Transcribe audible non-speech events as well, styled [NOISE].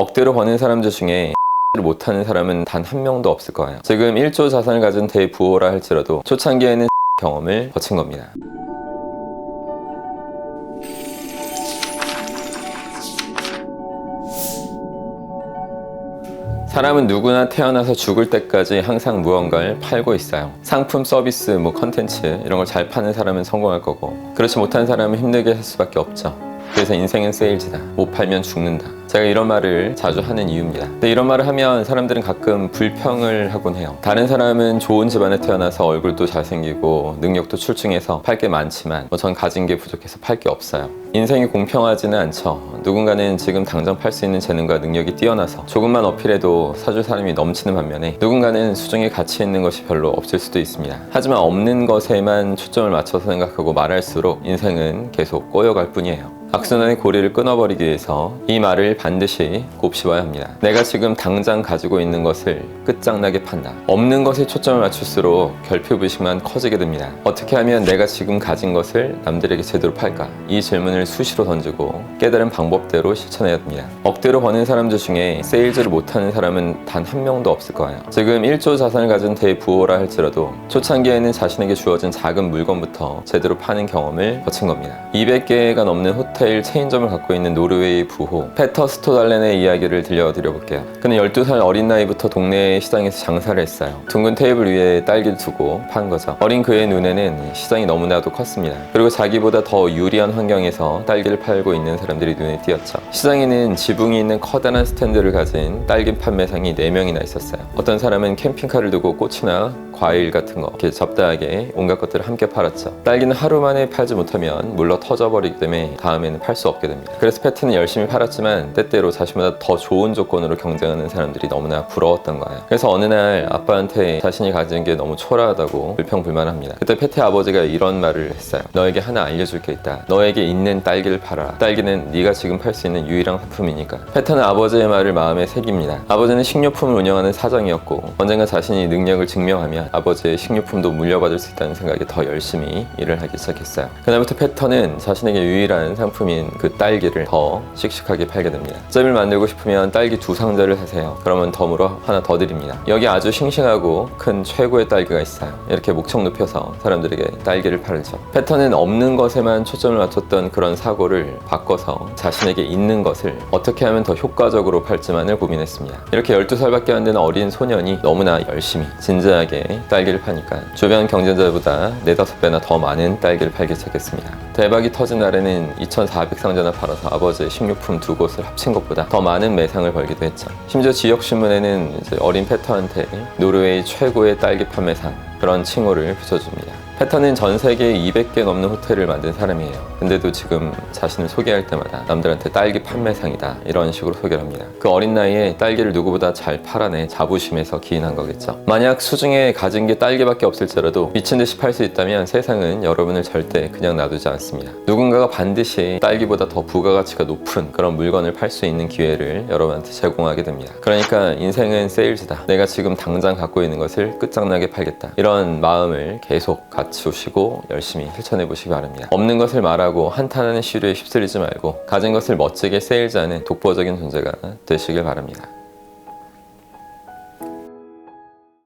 억대로 버는 사람들 중에 를 [LAUGHS] 못하는 사람은 단 한 명도 없을 거예요. 지금 1조 자산을 가진 대부호라 할지라도 초창기에는 [LAUGHS] 경험을 거친 겁니다. 사람은 누구나 태어나서 죽을 때까지 항상 무언가를 팔고 있어요. 상품, 서비스, 뭐 컨텐츠 이런 걸 잘 파는 사람은 성공할 거고 그렇지 못한 사람은 힘들게 할 수밖에 없죠. 그래서 인생은 세일즈다. 못 팔면 죽는다. 제가 이런 말을 자주 하는 이유입니다. 근데 이런 말을 하면 사람들은 가끔 불평을 하곤 해요. 다른 사람은 좋은 집안에 태어나서 얼굴도 잘생기고 능력도 출중해서 팔 게 많지만 뭐 전 가진 게 부족해서 팔 게 없어요. 인생이 공평하지는 않죠. 누군가는 지금 당장 팔 수 있는 재능과 능력이 뛰어나서 조금만 어필해도 사줄 사람이 넘치는 반면에 누군가는 수중에 가치 있는 것이 별로 없을 수도 있습니다. 하지만 없는 것에만 초점을 맞춰서 생각하고 말할수록 인생은 계속 꼬여갈 뿐이에요. 악순환의 고리를 끊어버리기 위해서 이 말을 반드시 곱씹어야 합니다. 내가 지금 당장 가지고 있는 것을 끝장나게 판다. 없는 것에 초점을 맞출수록 결핍의식만 커지게 됩니다. 어떻게 하면 내가 지금 가진 것을 남들에게 제대로 팔까? 이 질문을 수시로 던지고 깨달은 방법대로 실천해야 됩니다. 억대로 버는 사람들 중에 세일즈를 못하는 사람은 단 한 명도 없을 거예요. 지금 1조 자산을 가진 대부호라 할지라도 초창기에는 자신에게 주어진 작은 물건부터 제대로 파는 경험을 거친 겁니다. 200개가 넘는 호텔 체인점을 갖고 있는 노르웨이 부호 페터 스토달렌의 이야기를 들려드려 볼게요. 그는 12살 어린 나이부터 동네 시장에서 장사를 했어요. 둥근 테이블 위에 딸기를 두고 판 거죠. 어린 그의 눈에는 시장이 너무나도 컸습니다. 그리고 자기보다 더 유리한 환경에서 딸기를 팔고 있는 사람들이 눈에 띄었죠. 시장에는 지붕이 있는 커다란 스탠드를 가진 딸기 판매상이 4명이나 있었어요. 어떤 사람은 캠핑카를 두고 꽃이나 과일 같은 거 이렇게 접다하게 온갖 것들을 함께 팔았죠. 딸기는 하루 만에 팔지 못하면 물러 터져버리기 때문에 다음에 는 팔 수 없게 됩니다. 그래서 패트는 열심히 팔았지만 때때로 자신보다 더 좋은 조건으로 경쟁하는 사람들이 너무나 부러웠던 거예요. 그래서 어느 날 아빠한테 자신이 가진 게 너무 초라하다고 불평불만합니다. 그때 패트의 아버지가 이런 말을 했어요. 너에게 하나 알려줄 게 있다. 너에게 있는 딸기를 팔아라. 딸기는 네가 지금 팔 수 있는 유일한 상품이니까. 패트는 아버지의 말을 마음에 새깁니다. 아버지는 식료품을 운영하는 사장이었고 언젠가 자신이 능력을 증명하면 아버지의 식료품도 물려받을 수 있다는 생각에 더 열심히 일을 하기 시작했어요. 그날부터 패터는 자신에게 유일한 상품 인 그 딸기를 더 씩씩하게 팔게 됩니다. 잼을 만들고 싶으면 딸기 두 상자를 사세요. 그러면 덤으로 하나 더 드립니다. 여기 아주 싱싱하고 큰 최고의 딸기가 있어요. 이렇게 목청 높여서 사람들에게 딸기를 팔죠. 패턴은 없는 것에만 초점을 맞췄던 그런 사고를 바꿔서 자신에게 있는 것을 어떻게 하면 더 효과적으로 팔지만을 고민했습니다. 이렇게 12살밖에 안 되는 어린 소년이 너무나 열심히 진지하게 딸기를 파니까 주변 경쟁자보다 4, 5배나 더 많은 딸기를 팔기 시작했습니다. 대박이 터진 날에는 2,400상자나 팔아서 아버지의 식료품 두 곳을 합친 것보다 더 많은 매상을 벌기도 했죠. 심지어 지역신문에는 어린 패터한테 노르웨이 최고의 딸기 판매상 그런 칭호를 붙여줍니다. 패터는 전 세계에 200개 넘는 호텔을 만든 사람이에요. 근데도 지금 자신을 소개할 때마다 남들한테 딸기 판매상이다 이런 식으로 소개를 합니다. 그 어린 나이에 딸기를 누구보다 잘 팔아내 자부심에서 기인한 거겠죠. 만약 수중에 가진 게 딸기밖에 없을지라도 미친 듯이 팔 수 있다면 세상은 여러분을 절대 그냥 놔두지 않습니다. 누군가가 반드시 딸기보다 더 부가가치가 높은 그런 물건을 팔 수 있는 기회를 여러분한테 제공하게 됩니다. 그러니까 인생은 세일즈다. 내가 지금 당장 갖고 있는 것을 끝장나게 팔겠다. 이런 마음을 계속 갖추시고 열심히 실천해 보시기 바랍니다. 없는 것을 말하고 한탄하는 시류에 휩쓸리지 말고 가진 것을 멋지게 세일즈하는 독보적인 존재가 되시길 바랍니다.